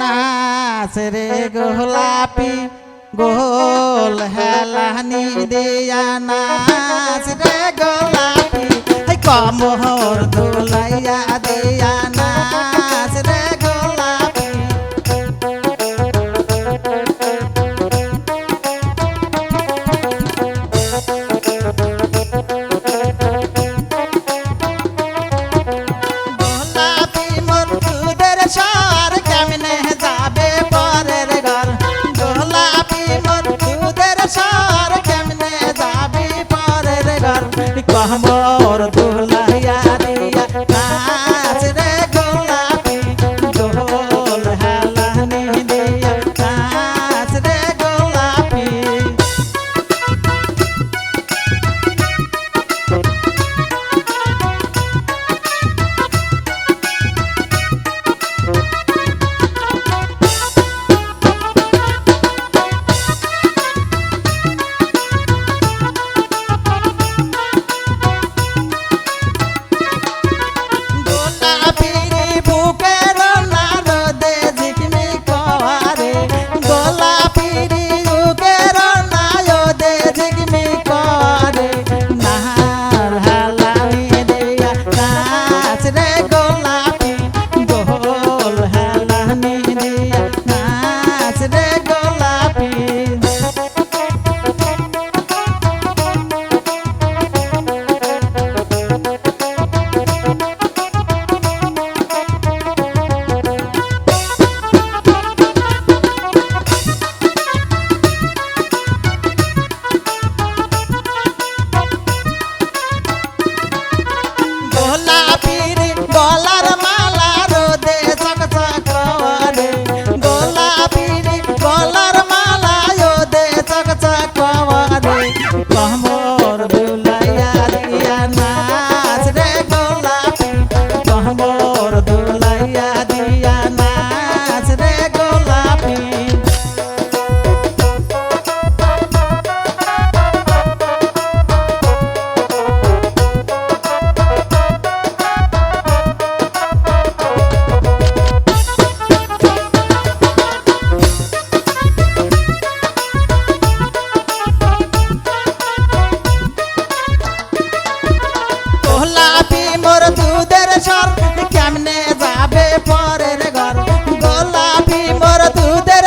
নাচ রে গোলাপি গোল হেলানি দিয়া নাচ রে গোলাপি। কমহর দোলাইয়া দে তোর দোলা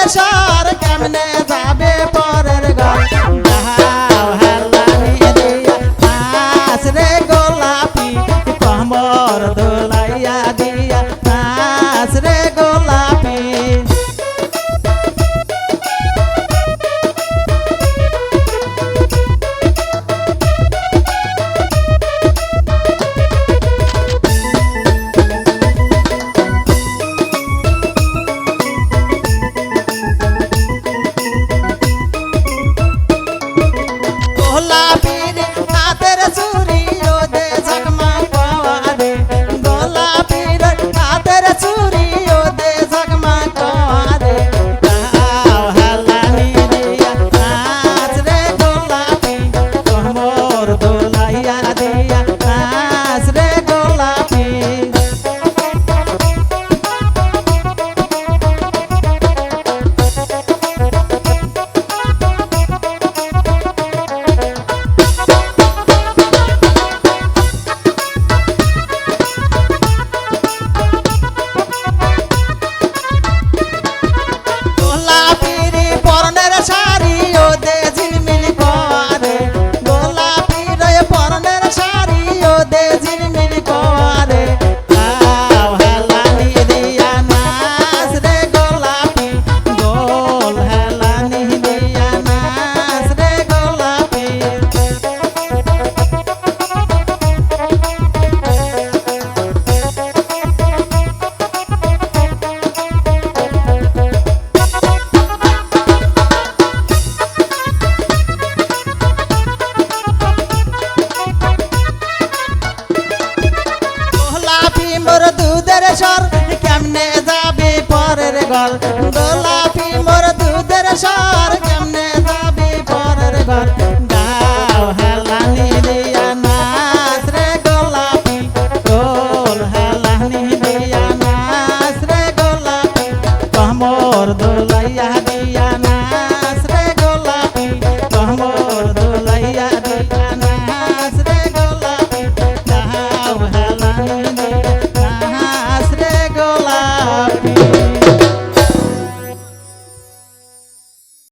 দেশা bye. সাগর দোলাপি মোর দুধের সার